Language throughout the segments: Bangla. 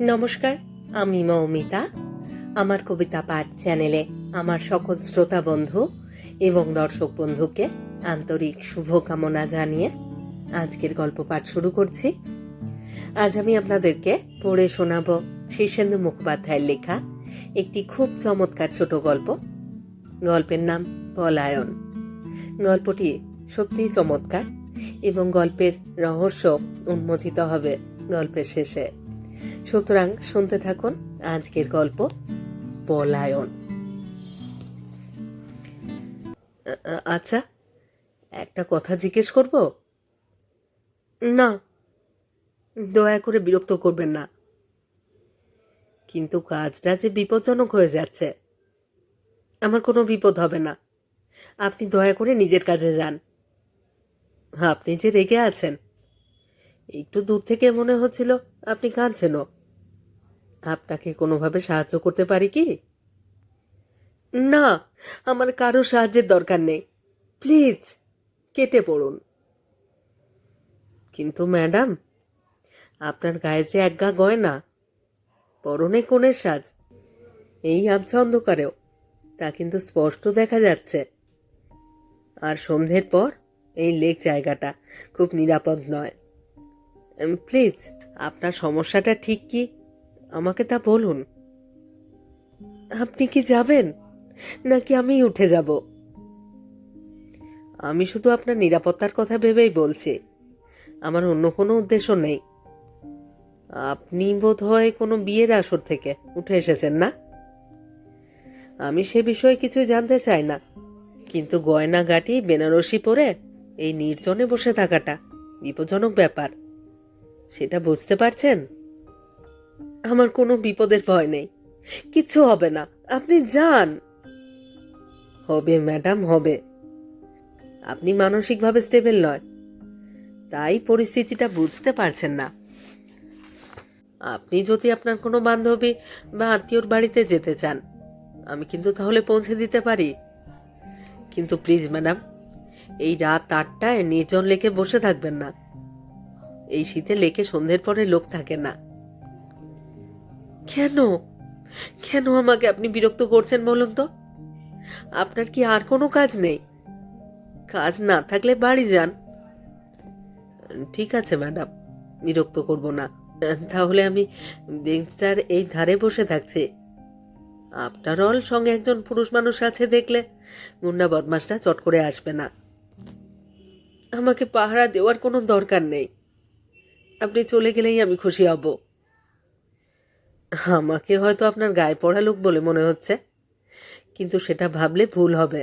নমস্কার, আমি মৌমিতা। আমার কবিতা পাঠ চ্যানেলে আমার সকল শ্রোতা বন্ধু এবং দর্শক বন্ধুকে আন্তরিক শুভকামনা জানিয়ে আজকের গল্প পাঠ শুরু করছি। আজ আমি আপনাদেরকে পড়ে শোনাব শীর্ষেন্দু মুখোপাধ্যায়ের লেখা একটি খুব চমৎকার ছোট গল্প। গল্পের নাম পলায়ন। গল্পটি সত্যিই চমৎকার এবং গল্পের রহস্য উন্মোচিত হবে গল্পের শেষে। সুতরাং শুনতে থাকুন আজকের গল্প পলায়ন। আচ্ছা একটা কথা জিজ্ঞেস করব? না, দয়া করে বিরক্ত করবেন না। কিন্তু কাজটা যে বিপজ্জনক হয়ে যাচ্ছে, আমার কোনো বিপদ হবে না। আপনি দয়া করে নিজের কাজে যান। আপনি যে রেগে আছেন, একটু দূর থেকে মনে হচ্ছিল আপনি কাঁদছেনও। আপনাকে কোনোভাবে সাহায্য করতে পারি কি? না, আমার কারও সাহায্যের দরকার নেই। প্লিজ, কেটে পড়ুন। কিন্তু ম্যাডাম, আপনার গায়ে যে এক গা গয়না পরনে কোণের সাজ, এই আবছা অন্ধকারেও, তা কিন্তু স্পষ্ট দেখা যাচ্ছে। আর সন্ধ্যের পর, এই লেক জায়গাটা খুব নিরাপদ নয়। প্লিজ, আপনার সমস্যাটা ঠিক কি? আমাকে তা বলুন। আপনি কি যাবেন? নাকি আমি উঠে যাব? আমি শুধু আপনার নিরাপত্তার কথা ভেবেই বলছি। আমার অন্য কোনো উদ্দেশ্য নেই। আপনি বোধ হয় কোনো বিয়ের আসর থেকে উঠে এসেছেন না? আমি সে বিষয়ে কিছুই জানতে চাই না। কিন্তু গয়না গাটি বেনারসি পরে এই নির্জনে বসে থাকাটা বিপজ্জনক ব্যাপার। সেটা বুঝতে পারছেন? আমার কোনো বিপদের ভয় নেই। কিচ্ছু হবে না। আপনি যান। হবে, ম্যাডাম, হবে। আপনি মানসিকভাবে স্টেবল নয়। তাই পরিস্থিতিটা বুঝতে পারছেন না। আপনি যদি আপনার কোনো বান্ধবী বা আত্মীয়র বাড়িতে যেতে চান, আমি কিন্তু তাহলে পৌঁছে দিতে পারি। কিন্তু প্লিজ, ম্যাডাম, এই রাত আটটায় নির্জন লেকে বসে থাকবেন না। এই শীতে লেকে সন্ধ্যের পরে লোক থাকে না। কেন? কেন আমাকে আপনি বিরক্ত করছেন বলুন তো? আপনার কি আর কোনো কাজ নেই? কাজ না থাকলে বাড়ি যান। ঠিক আছে, ম্যাডাম, বিরক্ত করব না। তাহলে আমি বেঞ্চটার এই ধারে বসে থাকছি। আপনার অল সঙ্গে একজন পুরুষ মানুষ আছে দেখলে মুন্ডা বদমাসটা চট করে আসবে না। আমাকে পাহারা দেওয়ার কোনো দরকার নেই। আপনি চলে গেলেই আমি খুশি হব। আমাকে হয়তো আপনার গায়ে পড়া লোক বলে মনে হচ্ছে, কিন্তু সেটা ভাবলে ভুল হবে।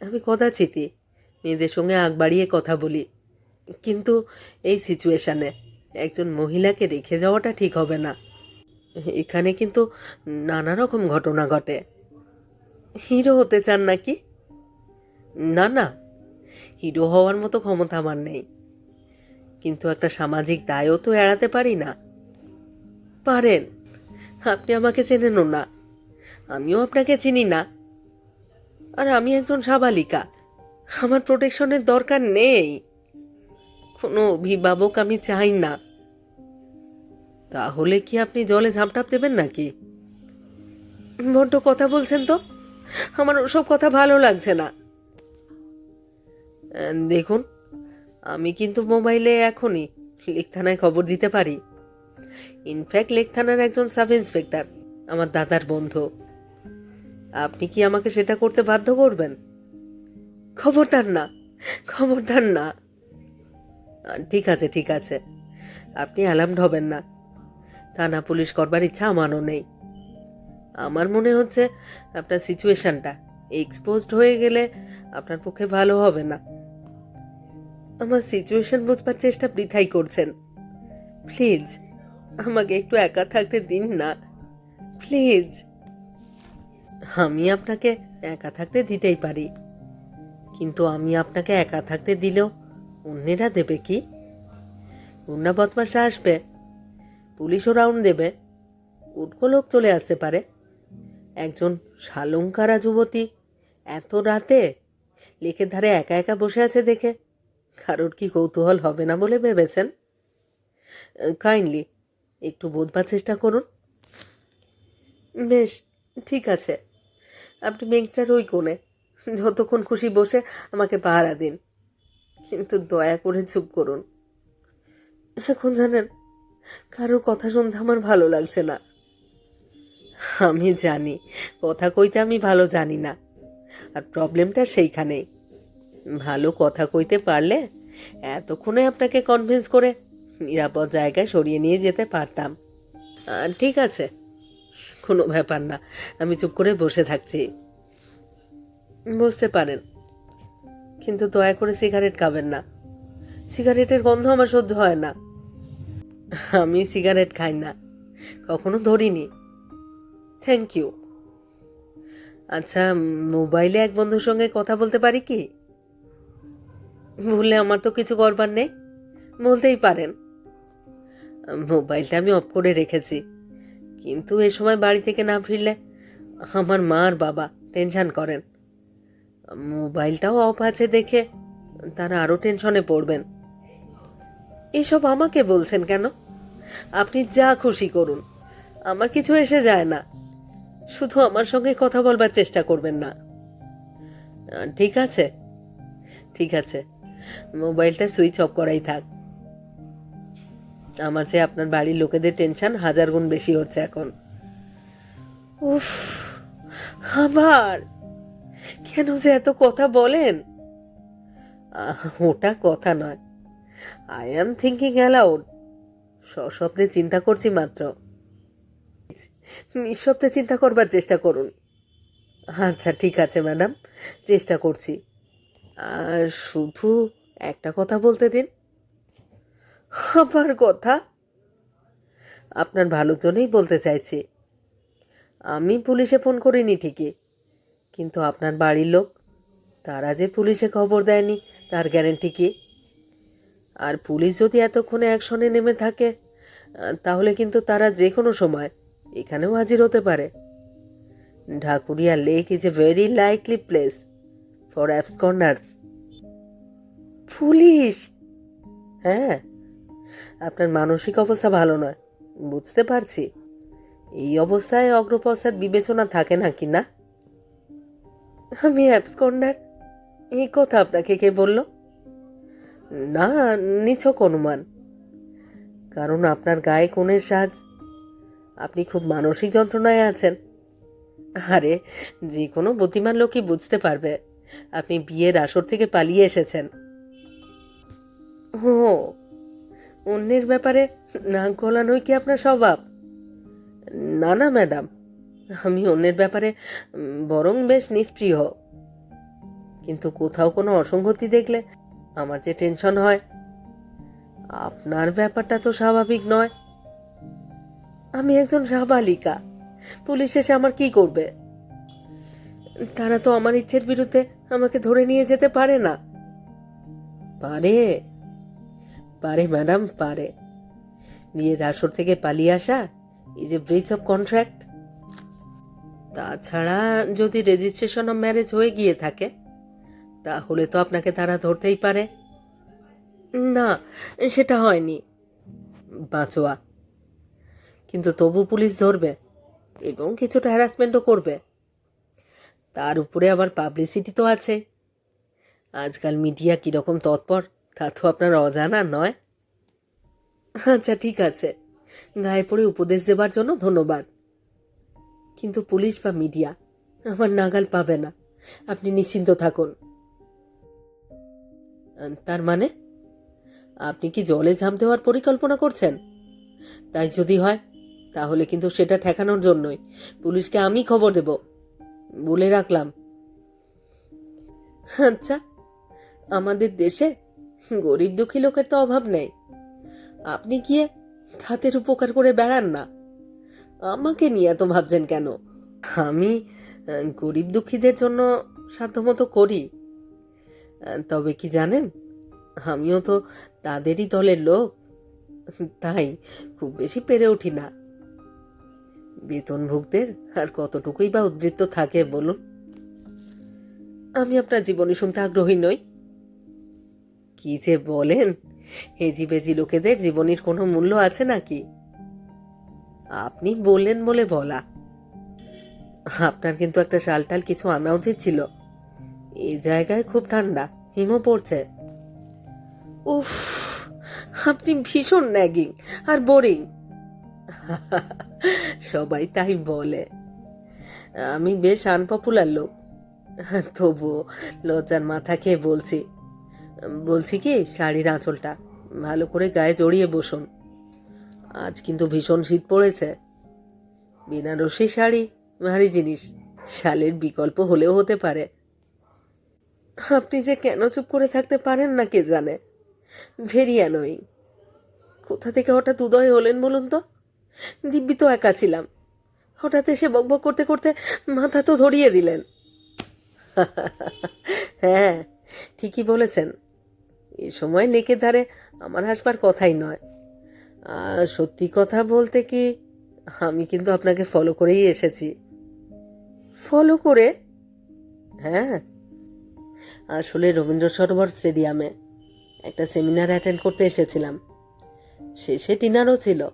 আমি কদাচিতই মেয়েদের সঙ্গে আগ বাড়িয়ে কথা বলি, কিন্তু এই সিচুয়েশানে একজন মহিলাকে রেখে যাওয়াটা ঠিক হবে না। এখানে কিন্তু নানা রকম ঘটনা ঘটে। হিরো হতে চান নাকি? না না, হিরো হওয়ার মতো ক্ষমতা আমার নেই। কিন্তু একটা সামাজিক দায়ও তো এড়াতে পারি না। পারেন। আপনি আমাকে চেনেনও না। আমিও আপনাকে চিনি না। আর আমি একজন সাবালিকা। আমার প্রোটেকশনের দরকার নেই। কোনো অভিভাবক আমি চাই না। তাহলে কি আপনি জলে ঝাঁপটাপ দেবেন নাকি? বড্ড কথা বলছেন তো। আমার ওসব কথা ভালো লাগছে না। দেখুন, আমি কিন্তু মোবাইলে এখনই লেক থানায় খবর দিতে পারি। ইনফ্যাক্ট লেক থানার একজন সাব ইন্সপেক্টর আমার দাদার বন্ধু। আপনি কি আমাকে সেটা করতে বাধ্য করবেন? খবরদার না খবরদার না। ঠিক আছে ঠিক আছে। আপনি অ্যালার্মড হবেন না। থানা পুলিশ করবার ইচ্ছা আমারও নেই। আমার মনে হচ্ছে আপনার সিচুয়েশনটা এক্সপোজড হয়ে গেলে আপনার পক্ষে ভালো হবে না। আমার সিচুয়েশন বুঝবার চেষ্টা বৃথাই করছেন। প্লিজ আমাকে একটু একা থাকতে দিন না। প্লিজ। আমি আপনাকে একা থাকতে দিতেই পারি। কিন্তু আমি আপনাকে একা থাকতে দিলেও অন্যেরা দেবে কি? গুন্ডা বদমাসা আসবে। পুলিশও রাউন্ড দেবে। উটকো লোক চলে আসতে পারে। একজন শালঙ্কারা যুবতী এত রাতে লেকের ধারে একা একা বসে আছে দেখে। কারোর কি কৌতূহল হবে না বলে ভেবেছেন? কাইন্ডলি একটু বোধবার চেষ্টা করুন। বেশ, ঠিক আছে। আপনি ব্যাংকটার ওই কোণে, যতক্ষণ খুশি বসে আমাকে পাহারা দিন। কিন্তু দয়া করে চুপ করুন। এখন জানেন, কারোর কথা শুনতে আমার ভালো লাগছে না। আমি জানি, কথা কইতে আমি ভালো জানি না। আর প্রবলেমটা সেইখানেই। ভালো কথা কইতে পারলে এতক্ষণে আপনাকে কনভিন্স করে নিরাপদ জায়গায় সরিয়ে নিয়ে যেতে পারতাম। ঠিক আছে, কোনো ব্যাপার না, আমি চুপ করে বসে থাকছি। বুঝতে পারেন, কিন্তু দয়া করে সিগারেট খাবেন না। সিগারেটের গন্ধ আমার সহ্য হয় না। আমি সিগারেট খাই না, কখনো ধরিনি। থ্যাংক ইউ আচ্ছা মোবাইলে এক বন্ধুর সঙ্গে কথা বলতে পারি কি? বললে আমার তো কিছু করবার নেই, বলতেই পারেন। মোবাইলটা আমি অফ করে রেখেছি। কিন্তু এ সময় বাড়ি থেকে না ফিরলে আমার মা আর বাবা টেনশন করেন। মোবাইলটাও অফ আছে দেখে তারা আরও টেনশনে পড়বেন। এসব আমাকে বলছেন কেন? আপনি যা খুশি করুন। আমার কিছু এসে যায় না। শুধু আমার সঙ্গে কথা বলবার চেষ্টা করবেন না। ঠিক আছে। ঠিক আছে। মোবাইলটা সুইচ অফ করাই থাক। আমার চেয়ে আপনার বাড়ির লোকেদের টেনশন হাজার গুণ বেশি হচ্ছে এখন। উফ, আবার? কেন যে এত কথা বলেন? ওটা কথা নয়। আই অ্যাম থিঙ্কিং অ্যালাউড সশব্দে চিন্তা করছি মাত্র। নিঃশব্দে চিন্তা করবার চেষ্টা করুন। আচ্ছা ঠিক আছে ম্যাডাম চেষ্টা করছি। আর শুধু একটা কথা বলতে দিন। আমার কথা? আপনার ভালোর জন্যই বলতে চাইছি। আমি পুলিশে ফোন করিনি ঠিকই, কিন্তু আপনার বাড়ির লোক, তারা যে পুলিশে খবর দেয়নি, তার গ্যারেন্টি কি? আর পুলিশ যদি এতক্ষণে অ্যাকশনে নেমে থাকে, তাহলে কিন্তু তারা যে কোনো সময় এখানেও হাজির হতে পারে। Dhakuria lake is a very likely place for absconders police? হ্যাঁ। আপনার মানসিক অবস্থা ভালো নয়। বুঝতে পারছি। এই অবস্থায় অগ্রপশ্চাৎ বিবেচনা থাকে নাকি না? আমি অ্যাবসকর্নার এই কথা আপনাকে কে বলল? না, নিছক অনুমান। কারণ আপনার গায়ে কোণের সাজ। আপনি খুব মানসিক যন্ত্রণায় আছেন। আরে, যে কোনো বুদ্ধিমান লোকই বুঝতে পারবে। আপনি বিয়ের আসর থেকে পালিয়ে এসেছেন। ও অন্যের ব্যাপারে নাক গলানোই কি আপনার স্বভাব? না না, ম্যাডাম। আমি অন্যের ব্যাপারে বরং বেশ নিষ্প্রিয়। কিন্তু কোথাও কোনো অসঙ্গতি দেখলে আমার যে টেনশন হয়, আপনার ব্যাপারটা তো স্বাভাবিক নয়। আমি একজন সাবালিকা। পুলিশ এসে আমার কি করবে? তারা তো আমার ইচ্ছের বিরুদ্ধে আমাকে ধরে নিয়ে যেতে পারে না। পারে। পারে ম্যাডাম পারে। বিয়ের আসর থেকে পালিয়ে আসা, এই যে ব্রিচ অফ কন্ট্রাক্ট তাছাড়া যদি রেজিস্ট্রেশন অফ ম্যারেজ হয়ে গিয়ে থাকে, তাহলে তো আপনাকে তারা ধরতেই পারে। না, সেটা হয়নি। বাঁচোয়া। কিন্তু তবু পুলিশ ধরবে, এবং কিছুটা হ্যারাসমেন্টও করবে। তার উপরে আবার পাবলিসিটি তো আছে। আজকাল মিডিয়া কীরকম তৎপর। তা তো আপনার অজানা নয়। আচ্ছা ঠিক আছে। গায়ে পড়ে উপদেশ দেবার জন্য ধন্যবাদ। কিন্তু পুলিশ বা মিডিয়া আমার নাগাল পাবে না। আপনি নিশ্চিন্ত থাকুন। তার মানে? আপনি কি জলে ঝাঁপ দেওয়ার পরিকল্পনা করছেন? তাই যদি হয়, তাহলে কিন্তু সেটা ঠেকানোর জন্যই। পুলিশকে আমি খবর দেব। বলে রাখলাম। আচ্ছা আমাদের দেশে গরিব দুঃখী লোকের তো অভাব নেই। আপনি গিয়ে হাতের উপকার করে বেড়ান না। আমাকে নিয়ে এত ভাবছেন কেন? আমি গরিব দুঃখীদের জন্য সাধ্যমতো করি। তবে কি জানেন? আমিও তো তাদেরই দলের লোক। তাই খুব বেশি পেরে উঠি না। বেতনভুকদের আর কতটুকুই বা উদ্বৃত্ত থাকে বলুন? আমি আপনার জীবনী শুনতে আগ্রহী নই। কি যে বলেন? হেজি বেজি লোকেদের জীবনের কোনো মূল্য আছে নাকি? আপনি বললেন বলে বলা। আপনার কিন্তু একটা শালটাল কিছু আনা উচিত ছিল। এই জায়গায় খুব ঠান্ডা, হিমও পড়ছে। উফ, আপনি ভীষণ ন্যাগিং আর বোরিং। সবাই তাই বলে। আমি বেশ আনপপুলার লোক। তবুও লজ্জার মাথা খেয়ে বলছি বলছি কি, শাড়ির আঁচলটা। ভালো করে গায়ে জড়িয়ে বসুন। আজ কিন্তু ভীষণ শীত পড়েছে। বেনারসি শাড়ি, ভারী জিনিস। শালের বিকল্প হলেও হতে পারে। আপনি যে কেন চুপ করে থাকতে পারেন না কে জানে? ভেরি অ্যানোয়িং কোথা থেকে হঠাৎ উদয় হলেন বলুন তো? দিব্যি তো একা ছিলাম। হঠাৎ এসে বকবক করতে করতে মাথা তো ধরিয়ে দিলেন। হ্যাঁ ঠিকই বলেছেন। এ সময় লেকের ধারে আমার হাসবার কথাই নয়। আর সত্যি কথা বলতে কি, আমি কিন্তু আপনাকে ফলো করেই এসেছি। ফলো করে? হ্যাঁ। আসলে রবীন্দ্র সরোবর স্টেডিয়ামে একটা সেমিনার অ্যাটেন্ড করতে এসেছিলাম। শেষে ডিনারও ছিল।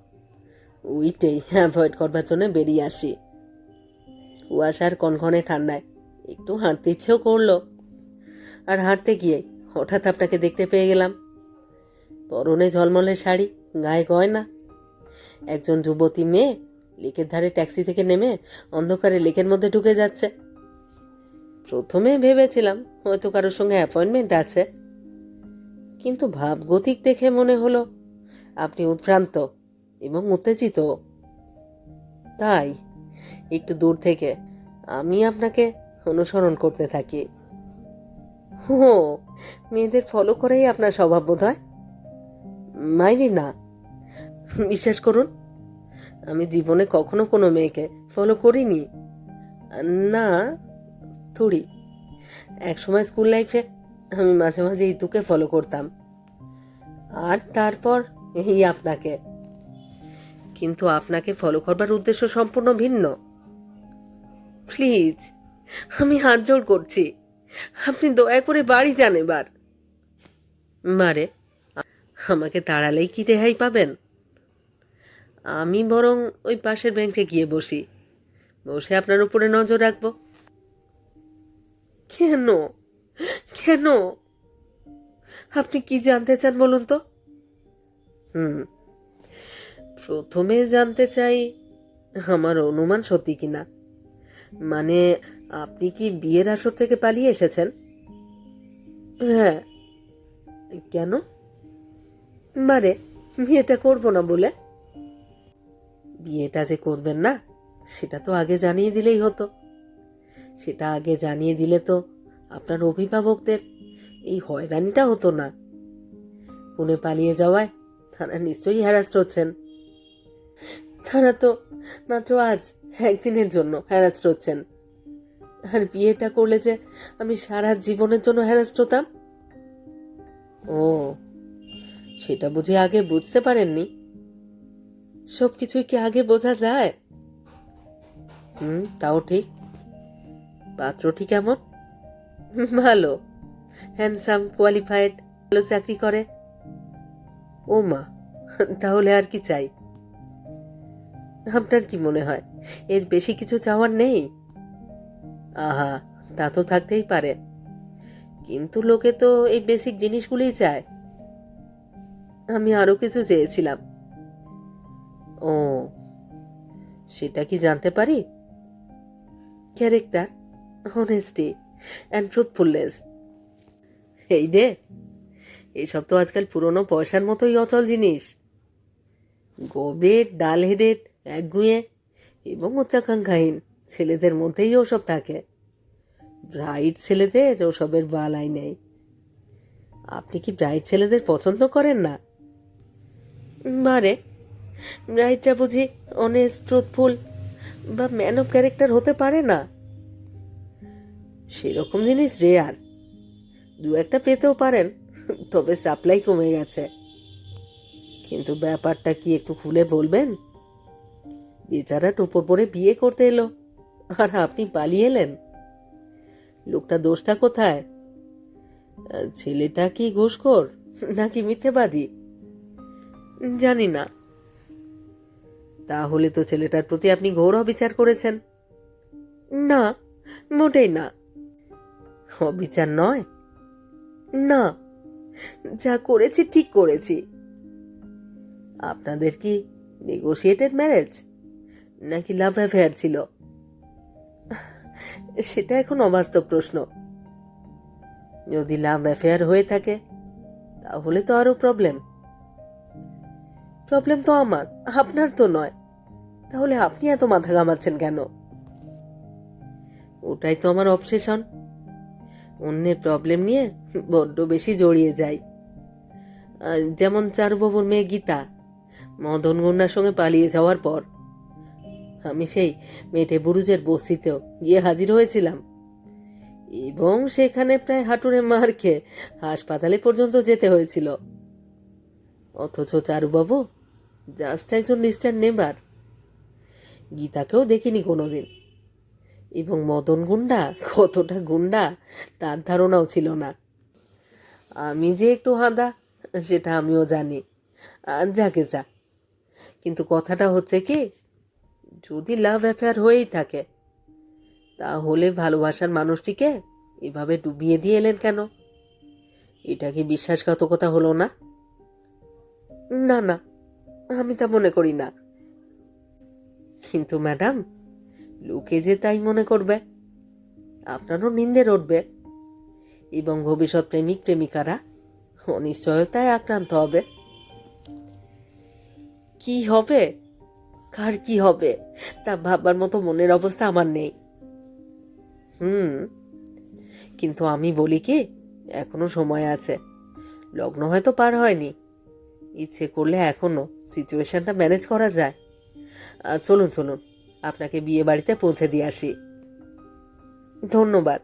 উইটেই অ্যাভয়েড করবার জন্য বেরিয়ে আসি। কুয়াশার কনকনে ঠান্ডায় একটু হাঁটতে ইচ্ছেও করল। আর হাঁটতে গিয়ে হঠাৎ আপনাকে দেখতে পেয়ে গেলাম। পরনে ঝলমলে শাড়ি, গায়ে গয়না। একজন যুবতী মেয়ে লেকের ধারে ট্যাক্সি থেকে নেমে অন্ধকারে লেকের মধ্যে ঢুকে যাচ্ছে। প্রথমে ভেবেছিলাম হয়তো কারোর সঙ্গে অ্যাপয়েন্টমেন্ট আছে। কিন্তু ভাবগতিক দেখে মনে হলো, আপনি উদ্ভ্রান্ত এবং উত্তেজিত। তাই একটু দূর থেকে আমি আপনাকে অনুসরণ করতে থাকি। হো মেয়েদের ফলো করেই আপনার স্বভাব বোধ হয় মাইরি না। বিশ্বাস করুন, আমি জীবনে কখনো কোনো মেয়েকে ফলো করিনি। না, থুড়ি। এক সময় স্কুল লাইফে আমি মাঝে মাঝে ইতুকে ফলো করতাম। আর তারপর এই আপনাকে। কিন্তু আপনাকে ফলো করবার উদ্দেশ্য সম্পূর্ণ ভিন্ন। প্লিজ আমি হাত জোর করছি। আপনি দয়া করে বাড়ি যান এবার। মারে, আমাকে তাড়ালেই কি রেহাই পাবেন? আমি বরং ওই পাশের বেঞ্চে গিয়ে বসি। বসে আপনার উপরে নজর রাখব। কেন? কেন? আপনি কি জানতে চান বলুন তো? হুম, প্রথমে জানতে চাই আমার অনুমান সত্যি কিনা। মানে আপনি কি বিয়ের আসর থেকে পালিয়ে এসেছেন? হ্যাঁ। কেন? মানে বিয়েটা করব না বলে? বিয়েটা যে করবেন না, সেটা তো আগে জানিয়ে দিলেই হতো। সেটা আগে জানিয়ে দিলে তো আপনার অভিভাবকদের এই হয়রানিটা হতো না। পুনে পালিয়ে যাওয়ায় তারা নিশ্চয়ই হ্যারাস্ট হচ্ছেন। তারা তো মাত্র আজ একদিনের জন্য হ্যারাস্ট হচ্ছেন। আর বিয়েটা করলে যে আমি সারা জীবনের জন্য হ্যারাস্ট হতাম? ও, সেটা বুঝি আগে বুঝতে পারেননি। সব কিছুই কি আগে বোঝা যায়? হুম, তাও ঠিক। পাত্রটি কেমন? ভালো। হ্যান্ডসাম কোয়ালিফাইড ভালো চাকরি করে। ও মা, তাহলে আর কি চাই? আপনার কি মনে হয়, এর বেশি কিছু চাওয়ার নেই? আহা, তা তো থাকতেই পারে। কিন্তু লোকে তো এই বেসিক জিনিসগুলোই চায়। আমি আরও কিছু চেয়েছিলাম। ও, সেটা কি জানতে পারি? ক্যারেক্টার অনেস্টি অ্যান্ড ট্রুথফুলনেস এই দে এইসব তো আজকাল পুরনো পয়সার মতোই অচল জিনিস। গোবের ডাল হেডেড একগুঁয়ে এবং উচ্চাকাঙ্ক্ষাহীন। ছেলেদের মধ্যেই ওসব থাকে। ব্রাইট ছেলেদের ওসবের বালাই নেই। আপনি কি ব্রাইট ছেলেদের পছন্দ করেন না? বারে ব্রাইটরা বুঝি অনেস্ট ট্রুথফুল বা ম্যান অফ ক্যারেক্টার হতে পারে না। সেরকম জিনিস রেয়ার দু একটা পেতেও পারেন তবে সাপ্লাই কমে গেছে। কিন্তু ব্যাপারটা কি একটু খুলে বলবেন? বেচারা টোপর পরে বিয়ে করতে এলো। আর আপনি পালিয়ে এলেন? লোকটা দোষটা কোথায়? ছেলেটা কি ঘুষখোর নাকি মিথ্যেবাদী? জানি না। তাহলে তো ছেলেটার প্রতি আপনি ঘোর অবিচার করেছেন। না, মোটেই না। অবিচার নয়? না, যা করেছি ঠিক করেছি। আপনাদের কি নেগোশিয়েটেড ম্যারেজ নাকি লাভ অ্যাফেয়ার ছিল? সেটা এখন অবাস্তব প্রশ্ন। যদি লাভ অ্যাফেয়ার হয়ে থাকে, তাহলে তো আরও প্রবলেম প্রবলেম তো আমার, আপনার তো নয়। তাহলে আপনি এত মাথা ঘামাচ্ছেন কেন? ওটাই তো আমার অবসেশন অন্যের প্রবলেম নিয়ে বড্ড বেশি জড়িয়ে যাই। যেমন চারুবাবুর মেয়ে গীতা, মদন গন্যার সঙ্গে পালিয়ে যাওয়ার পর আমি সেই মেটে বুরুজের বস্তিতেও গিয়ে হাজির হয়েছিলাম। এবং সেখানে প্রায় হাঁটুরে মার খেয়ে হাসপাতালে পর্যন্ত যেতে হয়েছিল। অথচ চারুবাবু জাস্ট একজন ডিস্টার্ন নেবার। গীতাকেও দেখিনি কোনোদিন। এবং মদন গুন্ডা কতটা গুন্ডা তার ধারণাও ছিল না। আমি যে একটু হাঁদা, সেটা আমিও জানি। আর যাকে যা। কিন্তু কথাটা হচ্ছে কি যদি লাভ অ্যাফেয়ার হয়েই থাকে, তাহলে ভালোবাসার মানুষটিকে এভাবে ডুবিয়ে দিয়ে এলেন কেন? এটা কি বিশ্বাসঘাতকতা হলো না? না না, আমি তা মনে করি না। কিন্তু ম্যাডাম লোকে যে তাই মনে করবে, আপনারও নিন্দে রটবে এবং ভবিষ্যৎ প্রেমিক, প্রেমিকারা অনিশ্চয়তায় আক্রান্ত হবে। কি হবে? কার কি হবে? তা ভাববার মতো মনের অবস্থা আমার নেই। হুম, কিন্তু আমি বলি কি, এখনও সময় আছে। লগ্ন হয়তো পার হয়নি। ইচ্ছে করলে এখনও সিচুয়েশনটা ম্যানেজ করা যায়। চলুন চলুন, আপনাকে বিয়ে বাড়িতে পৌঁছে দিয়ে আসি। ধন্যবাদ।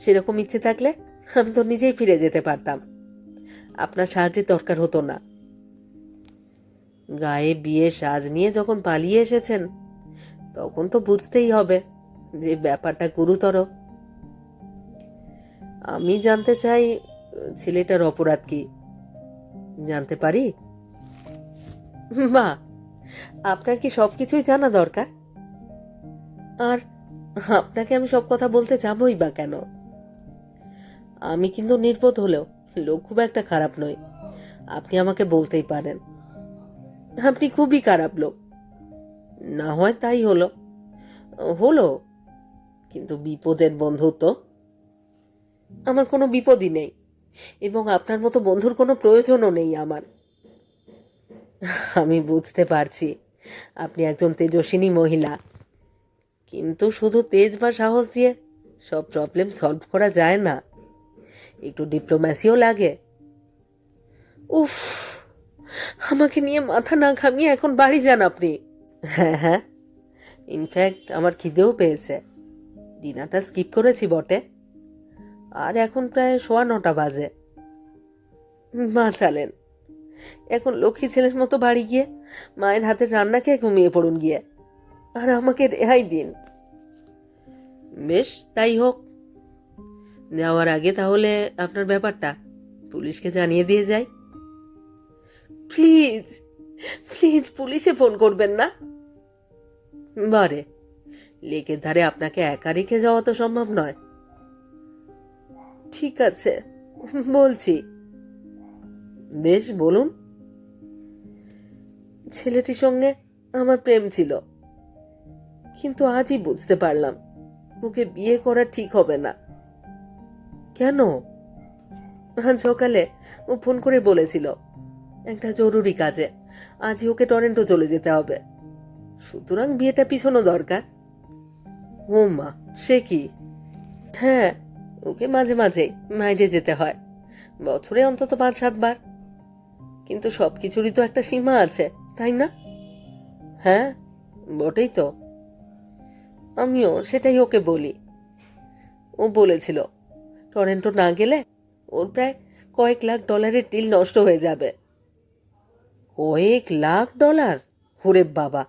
সেরকম ইচ্ছে থাকলে আমি তো নিজেই ফিরে যেতে পারতাম। আপনার সাহায্যের দরকার হতো না। গায়ে বিয়ের সাজ নিয়ে যখন পালিয়ে এসেছেন, তখন তো বুঝতেই হবে যে ব্যাপারটা গুরুতর। আমি জানতে চাই, ছেলেটার অপরাধ কি? জানতে পারি? বা আপনার কি সব কিছুই জানা দরকার? আর আপনাকে আমি সব কথা বলতে যাবই বা কেন? আমি কিন্তু নির্বোধ হলেও লোক খুব একটা খারাপ নই। আপনি আমাকে বলতেই পারেন। আপনি খুবই খারাপ লোক। না হয় তাই হলো। হলো, কিন্তু বিপদের বন্ধু তো। আমার কোনো বিপদই নেই, এবং আপনার মতো বন্ধুর কোনো প্রয়োজনও নেই আমার। আমি বুঝতে পারছি, আপনি একজন তেজস্বিনী মহিলা। কিন্তু শুধু তেজ বা সাহস দিয়ে সব প্রবলেম সলভ করা যায় না। একটু ডিপ্লোম্যাসিও লাগে। উফ আমাকে নিয়ে মাথা না ঘামিয়ে এখন বাড়ি যান আপনি। হ্যাঁ হ্যাঁ। ইনফ্যাক্ট আমার খিদেও পেয়েছে। ডিনারটা স্কিপ করেছি বটে। আর এখন প্রায় সোয়া নটা বাজে। মা চালেন। এখন লক্ষ্মী ছেলের মতো বাড়ি গিয়ে মায়ের হাতের রান্না খেয়ে ঘুমিয়ে পড়ুন গিয়ে। আর আমাকে রেহাই দিন। বেশ, তাই হোক। যাওয়ার আগে তাহলে আপনার ব্যাপারটা পুলিশকে জানিয়ে দিয়ে যাই। প্লিজ প্লিজ পুলিশে ফোন করবেন না। বারে, লেকের ধারে আপনাকে একা রেখে যাওয়া তো সম্ভব নয়। ঠিক আছে, বলছি। বেশ, বলুন। ছেলেটির সঙ্গে আমার প্রেম ছিল, কিন্তু আজই বুঝতে পারলাম, ওকে বিয়ে করা ঠিক হবে না। কেন? সকালে ও ফোন করে বলেছিল একটা জরুরি কাজে। আজই ওকে টরেন্টো চলে যেতে হবে। সুতরাং বিয়েটা পিছনো দরকার। ও মা, সে কি? হ্যাঁ ওকে মাঝে মাঝেই বাইরে যেতে হয়। বছরে অন্তত পাঁচ সাতবার কিন্তু সব কিছুরই তো একটা সীমা আছে, তাই না? হ্যাঁ বটেই তো। আমিও সেটাই ওকে বলি। ও বলেছিল, টরেন্টো না গেলে ওর প্রায় কয়েক লাখ ডলারের ডিল নষ্ট হয়ে যাবে। কয়েক লাখ ডলার? ওরে বাবা।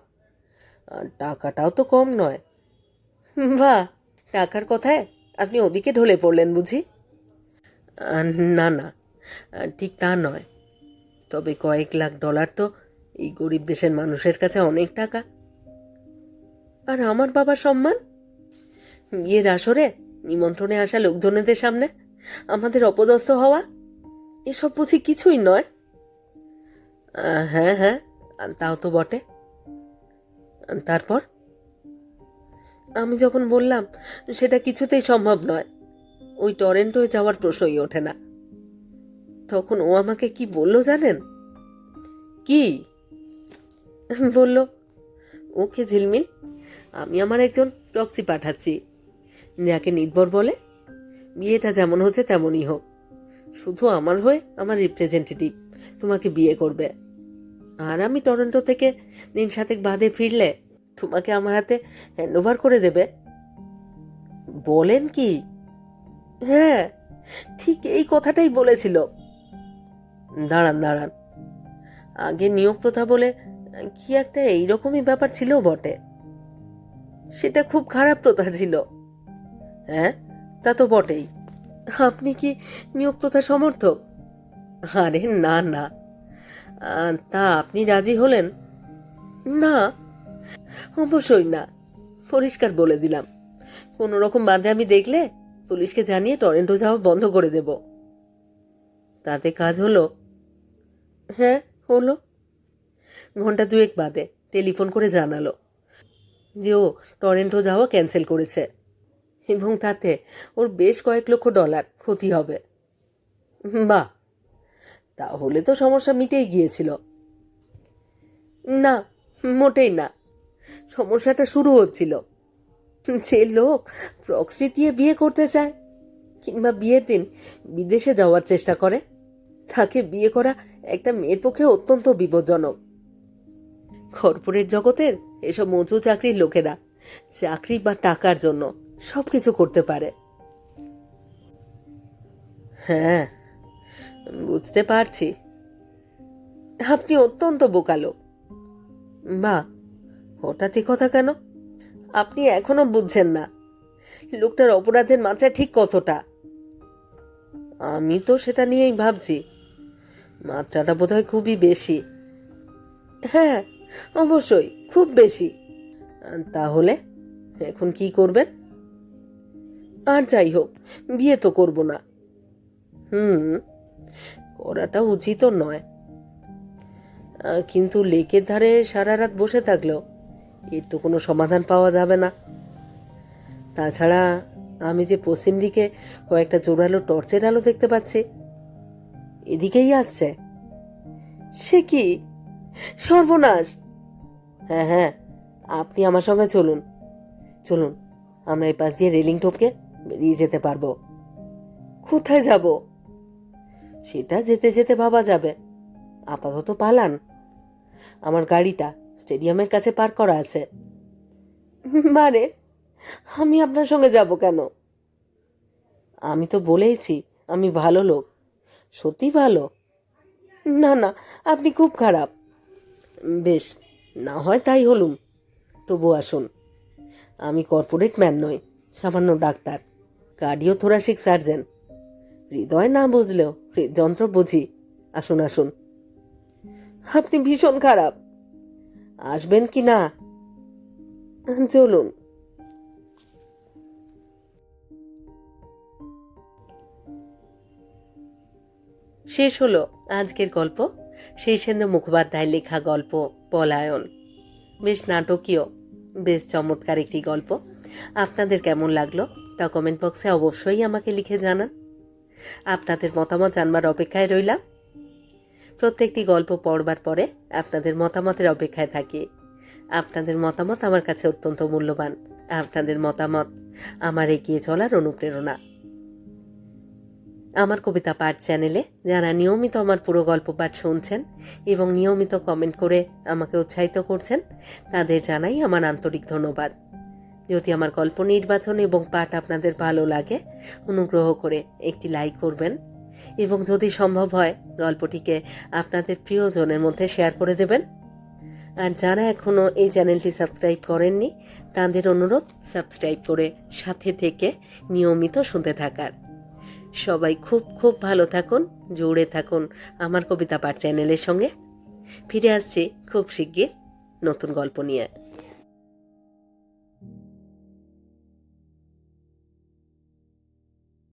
টাকাটাও তো কম নয়। বাহ, টাকার কথায় আপনি ওদিকে ঢলে পড়লেন বুঝি? না না ঠিক তা নয়। তবে কয়েক লাখ ডলার তো এই গরিব দেশের মানুষের কাছে অনেক টাকা। আর আমার বাবার সম্মান? বিয়ের আসরে, নিমন্ত্রণে আসা লোকজনেদের সামনে আমাদের অপদস্থ হওয়া? এসব বুঝি কিছুই নয়? হ্যাঁ হ্যাঁ তাও তো বটে। তারপর? আমি যখন বললাম, সেটা কিছুতেই সম্ভব নয়। ওই টরেন্টোয় যাওয়ার প্রশ্নই ওঠে না। তখন ও আমাকে কি বলল জানেন? কি? বলল, ওকে ঝিলমিল, আমি আমার একজন প্রক্সি পাঠাচ্ছি। যাকে নির্ভর বলে, বিয়েটা যেমন হচ্ছে তেমনই হোক। শুধু আমার হয়ে আমার রিপ্রেজেন্টেটিভ তোমাকে বিয়ে করবে। আর আমি টরন্টো থেকে দিন সাতেক বাদে ফিরলে তোমাকে আমার হাতে হ্যান্ড ওভার করে দেবে। বলেন কি? হ্যাঁ ঠিক এই কথাটাই বলেছিল। দাঁড়ান দাঁড়ান। আগে নিয়োগ প্রথা বলে কি একটা এইরকমই ব্যাপার ছিল বটে। সেটা খুব খারাপ প্রথা ছিল। হ্যাঁ তা তো বটেই। আপনি কি নিয়োগ প্রথা সমর্থক? আরে না না। তা আপনি রাজি হলেন? না, অবশ্যই না। পরিষ্কার বলে দিলাম। কোনো রকম বাধা আমি দেখলে পুলিশকে জানিয়ে টরেন্টো যাওয়া বন্ধ করে দেব। তাতে কাজ হলো? হ্যাঁ হলো। ঘণ্টা দুয়েক বাদে টেলিফোন করে জানালো যে ও টরেন্টো যাওয়া ক্যান্সেল করেছে এবং তাতে ওর বেশ কয়েক লক্ষ ডলার ক্ষতি হবে। বাহ! তাহলে তো সমস্যা মিটেই গিয়েছিল। না, মোটেই না। সমস্যাটা শুরু হচ্ছিল। যে লোক প্রক্সি দিয়ে বিয়ে করতে চায় কিংবা বিয়ের দিন বিদেশে যাওয়ার চেষ্টা করে, তাকে বিয়ে করা একটা মেয়ের পক্ষে অত্যন্ত বিপজ্জনক। কর্পোরেট জগতের এসব মজু চাকরির লোকেরা চাকরি বা টাকার জন্য সব কিছু করতে পারে। হ্যাঁ বুঝতে পারছি। আপনি অত্যন্ত বোকালো বা হঠাৎ কথা কেন? আপনি এখনও বুঝছেন না। লোকটার অপরাধের মাত্রা ঠিক কতটা? আমি তো সেটা নিয়েই ভাবছি। মাত্রাটা বোধহয় খুবই বেশি। হ্যাঁ অবশ্যই, খুব বেশি। তাহলে, এখন কি করবেন? আর যাই হোক, বিয়ে তো করব না। হুম। করাটা উচিত নয়। কিন্তু লেকের ধারে সারা রাত বসে থাকলেও এর তো কোনো সমাধান পাওয়া যাবে না। তাছাড়া আমি যে পশ্চিম দিকে কয়েকটা জোরালো টর্চের আলো দেখতে পাচ্ছি, এদিকেই আসছে। সে কি? সর্বনাশ! হ্যাঁ হ্যাঁ আপনি আমার সঙ্গে চলুন। চলুন, আমরা এই পাশ দিয়ে রেলিং টপকে বেরিয়ে যেতে পারব। কোথায় যাব? সেটা যেতে যেতে ভাবা যাবে। আপাতত পালান। আমার গাড়িটা স্টেডিয়ামের কাছে পার্ক করা আছে। মানে? আমি আপনার সঙ্গে যাব কেন? আমি তো বলেইছি, আমি ভালো লোক। সত্যি ভালো? না না, আপনি খুব খারাপ। বেশ, না হয় তাই হলুম। তবু আসুন। আমি কর্পোরেট ম্যান নই, সামান্য ডাক্তার। Cardio thoracic surgeon. হৃদয় না বুঝলেও হৃদযন্ত্র বুঝি। আসুন আসুন। আপনি ভীষণ খারাপ। আসবেন কি না? চলুন। শেষ হলো আজকের গল্প। শীর্ষেন্দ্র মুখোপাধ্যায়ের লেখা গল্প, পলায়ন। বেশ নাটকীয়, বেশ চমৎকার একটি গল্প। আপনাদের কেমন লাগল তা কমেন্ট বক্সে অবশ্যই আমাকে লিখে জানান। আপনাদের মতামত জানবার অপেক্ষায় রইলাম। প্রত্যেকটি গল্প পড়বার পরে আপনাদের মতামতের অপেক্ষায় থাকি। আপনাদের মতামত আমার কাছে অত্যন্ত মূল্যবান। আপনাদের মতামত আমার এগিয়ে চলার অনুপ্রেরণা। আমার কবিতা পাঠ চ্যানেলে যারা নিয়মিত আমার পুরো গল্প পাঠ শুনছেন এবং নিয়মিত কমেন্ট করে আমাকে উৎসাহিত করছেন, তাদের জানাই আমার আন্তরিক ধন্যবাদ। যদি আমার গল্প নির্বাচন এবং পাঠ আপনাদের ভালো লাগে, অনুগ্রহ করে একটি লাইক করবেন। এবং যদি সম্ভব হয়, গল্পটিকে আপনাদের প্রিয়জনের মধ্যে শেয়ার করে দেবেন। আর যারা এখনও এই চ্যানেলটি সাবস্ক্রাইব করেননি, তাদের অনুরোধ সাবস্ক্রাইব করে সাথে থেকে নিয়মিত শুনতে থাকার। সবাই খুব খুব ভালো থাকুন, জুড়ে থাকুন আমার কবিতা পাঠ চ্যানেলের সঙ্গে। ফিরে আসছি খুব শিগগির নতুন গল্প নিয়ে।